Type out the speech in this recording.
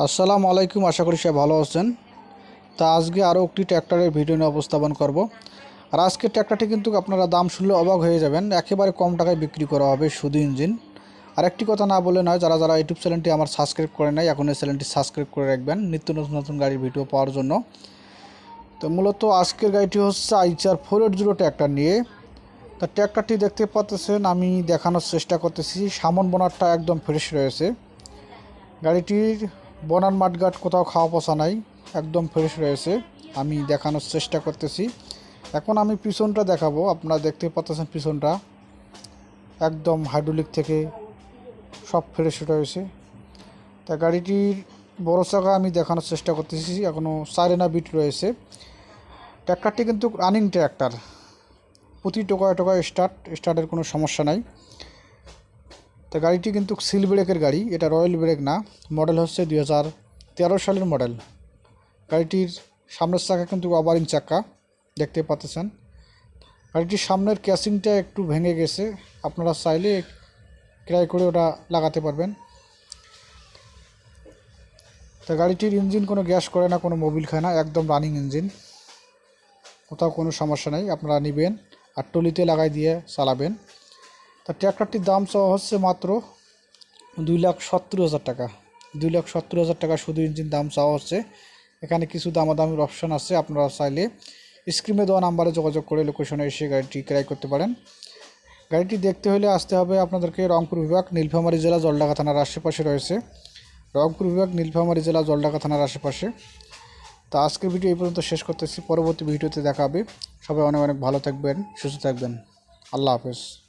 আসসালামু আলাইকুম, আশা করি সবাই ভালো আছেন। তা আজকে আরও একটি ট্র্যাক্টরের ভিডিও নিয়ে উপস্থাপন করব। আর আজকের ট্র্যাক্টরটি কিন্তু আপনারা দাম শুনলে অবাক হয়ে যাবেন, একেবারে কম টাকায় বিক্রি করা হবে শুধু ইঞ্জিন। আর একটি কথা না বলে নয়, যারা যারা ইউটিউব চ্যানেলটি আমার সাবস্ক্রাইব করে নাই এখন এই চ্যানেলটি সাবস্ক্রাইব করে রাখবেন নিত্য নতুন নতুন গাড়ির ভিডিও পাওয়ার জন্য। তো মূলত আজকের গাড়িটি হচ্ছে Eicher four eight zero tractor নিয়ে। তা ট্র্যাক্টরটি দেখতে পাচ্ছেন আমি দেখানোর চেষ্টা করতেছি, সামন বোনারটা একদম ফ্রেশ রয়েছে। গাড়িটির বনার মাঠঘাট কোথাও খাওয়া পচা নাই, একদম ফ্রেশ রয়েছে আমি দেখানোর চেষ্টা করতেছি। এখন আমি পিছনটা দেখাবো, আপনারা দেখতে পাচ্ছেন পিছনটা। একদম হাইড্রোলিক থেকে সব ফ্রেশ রয়েছে তা গাড়িটির বড় চাকা আমি দেখানোর চেষ্টা করতেছি এখনও সাইরেনা বিট রয়েছে। ট্র্যাক্টরটি কিন্তু রানিং ট্র্যাক্টর প্রতি টোকায় টোকায় স্টার্ট স্টার্টের কোনো সমস্যা নাই। তো গাড়িটি কিন্তু সিল ব্রেকের গাড়ি, এটা রয়্যাল ব্রেক না, মডেল হচ্ছে দুই হাজার তেরো সালের মডেল। গাড়িটির সামনের চাকা কিন্তু ওভারিং চাকা, দেখতে পাচ্ছেন। গাড়িটির সামনের ক্যাসিংটা একটু ভেঙে গেছে, আপনারা চাইলে ক্রয় করে ওটা লাগাতে পারবেন। তা গাড়িটির ইঞ্জিন কোনো গ্যাস করে না, কোনো মোবিল খায় না, একদম রানিং ইঞ্জিন। কোথাও কোনো সমস্যা নেই, আপনারা নেবেন আর টলিতে লাগাই দিয়ে চালাবেন। তা ট্র্যাক্টরটির দাম চাওয়া হচ্ছে মাত্র দুই লাখ সত্তর হাজার টাকা। দুই লাখ সত্তর হাজার টাকা শুধু ইঞ্জিন দাম চাওয়া হচ্ছে। এখানে কিছু দামাদামির অপশন আছে, আপনারা চাইলে স্ক্রিনে দেওয়া নাম্বারে যোগাযোগ করে লোকেশনে এসে গাড়িটি ক্রয় করতে পারেন। গাড়িটি দেখতে হলে আসতে হবে আপনাদেরকে রংপুর বিভাগ, নীলফামারী জেলা, জলঢাকা থানার আশেপাশে রয়েছে। রংপুর বিভাগ, নীলফামারী জেলা, জলঢাকা থানার আশেপাশে। তো আজকের ভিডিও এই পর্যন্ত শেষ করতেছি। পরবর্তী ভিডিওতে দেখা হবে। সবাই অনেক অনেক ভালো থাকবেন, সুস্থ থাকবেন। আল্লাহ হাফেজ।